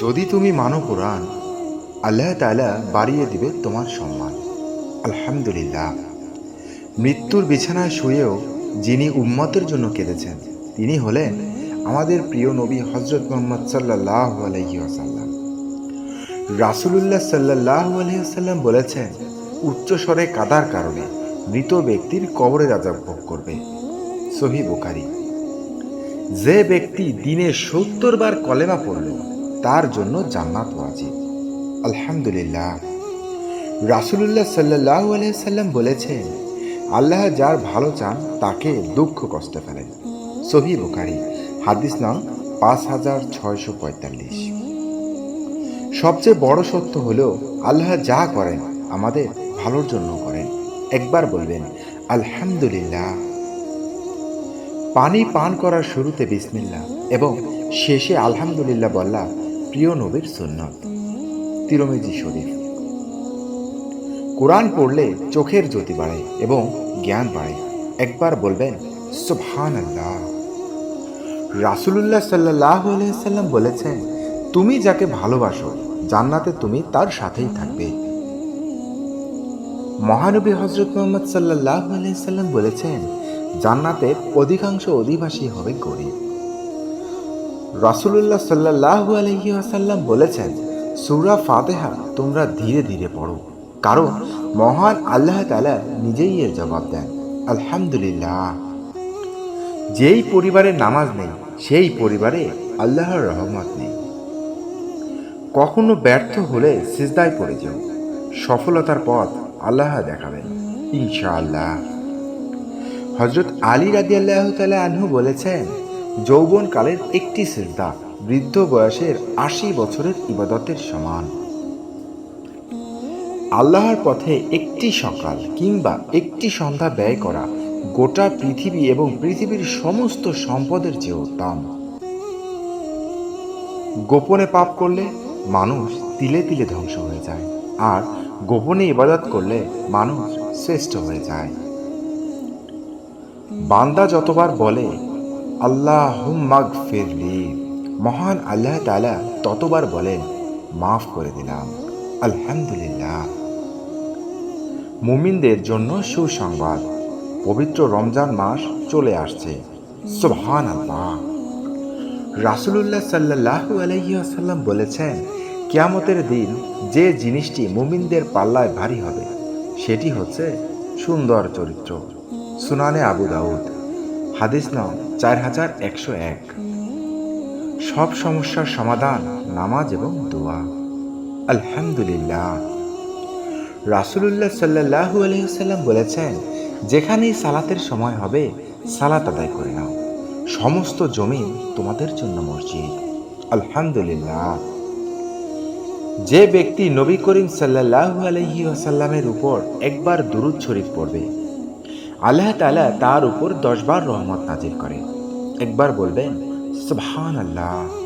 যদি তুমি মানো কোরআন, আল্লাহ তাআলা বাড়িয়ে দিবে তোমার সম্মান। আলহামদুলিল্লাহ। মৃত্যুর বিছানায় শুয়েও যিনি উম্মতের জন্য কেঁদেছেন, তিনি হলেন আমাদের প্রিয় নবী হজরত মোহাম্মদ সাল্লাহ আলহি আসাল্লাম রাসুলুল্লাহ সাল্লাহ আলহিহাল্লাম বলেছেন, উচ্চ স্বরে কাদার কারণে মৃত ব্যক্তির কবরে রাজা ভোগ করবে। সহি বুখারি। যে ব্যক্তি দিনে সত্তর বার কলেমা পড়ল তার জন্য জান্নাত ওয়াজিব। আলহামদুলিল্লাহ। রাসুলুল্লাহ সাল্লাহ আলহিহাল্লাম বলেছেন, আল্লাহ যার ভালো চান তাকে দুঃখ কষ্ট ফেলেন। সহি বুখারি, হাদিস নাম পাঁচ হাজার ছয়শো পঁয়তাল্লিশ। সবচেয়ে বড় সত্য হলো, আল্লাহ যা করেন আমাদের ভালোর জন্য করেন। একবার বলবেন, আলহামদুলিল্লাহ। পানি পান করার শুরুতে বিসমিল্লা এবং শেষে আলহামদুলিল্লাহ বললা প্রিয় নবীর সুন্নত। তিরমিজি শরীফ। কোরআন পড়লে চোখের জ্যোতি বাড়ে এবং জ্ঞান বাড়ে। একবার বলবেন সুবহান আল্লাহ রাসুলুল্লাহ সাল্লাহ সাল্লাম বলেছেন, তুমি যাকে ভালোবাসো, জান্নাতে তুমি তার সাথেই থাকবে। মহানবী হজরত মোহাম্মদ সাল্লাহ সাল্লাম বলেছেন, জান্নাতের অধিকাংশ অধিবাসী হবে গরিব। রাসুলুল্লাহ সাল্লাহ আলহি বলেছেন, সুরা ফাতেহা তোমরা ধীরে ধীরে পড়ো। কারণ মহান আল্লাহ তালা নিজেই এর জবাব দেন, আলহামদুলিল্লাহ। যেই পরিবারে নামাজ নেই, সেই পরিবারে আল্লাহর রহমত নেই। কখনো ব্যর্থ হলে সিজদায় পড়ে যাও। সফলতার পথ আল্লাহ দেখাবেন, ইনশাআল্লাহ। হজরত আলী রাদি আল্লাহ তালা আনহু বলেছেন যৌবনকালের একটি সিজদা বৃদ্ধ বয়সের আশি বছরের ইবাদতের সমান। আল্লাহর পথে একটি সকাল কিংবা একটি সন্ধ্যা ব্যয় করা গোটা পৃথিবী এবং পৃথিবীর সমস্ত সম্পদের চেয়ে উত্তম। গোপনে পাপ করলে মানুষ তিলে তিলে ধ্বংস হয়ে যায়, আর গোপনে ইবাদত করলে মানুষ শ্রেষ্ঠ হয়ে যায়। বান্দা যতবার বলে আল্লাহ ফিরলি মহান আল্লাহ তালা ততবার বলেন, মাফ করে দিলাম। আলহামদুলিল্লাহ। মুমিনদের জন্য সুসংবাদ। পবিত্র রমজান মাস চলে আসছে। সুবহান আল্লাহ রাসুলুল্লাহ সাল্লাহ আলহিহাসাল্লাম বলেছেন, কিয়ামতের দিন যে জিনিসটি মুমিনদের পাল্লায় ভারী হবে, সেটি হচ্ছে সুন্দর চরিত্র। সুনানে আবু দাউদ। হাদিস নাম চার হাজার একশো এক। সব সমস্যার সমাধান নামাজ এবং দোয়া। আলহামদুলিল্লাহ। রাসুলুল্লাহ সাল্লাহ আলহিহাল্লাম বলেছেন, যেখানেই সালাতের সময় হবে, সালাত আদায় করে নাও। সমস্ত জমি তোমাদের জন্য মসজিদ। আলহামদুলিল্লাহ। যে ব্যক্তি নবী করিম সাল্লাহ আলহি আসাল্লামের উপর একবার দুরুদ শরীফ পড়বে আল্লাহ তালা তার উপর দশবার রহমত নাজির করে একবার বলবেন সুবহান আল্লাহ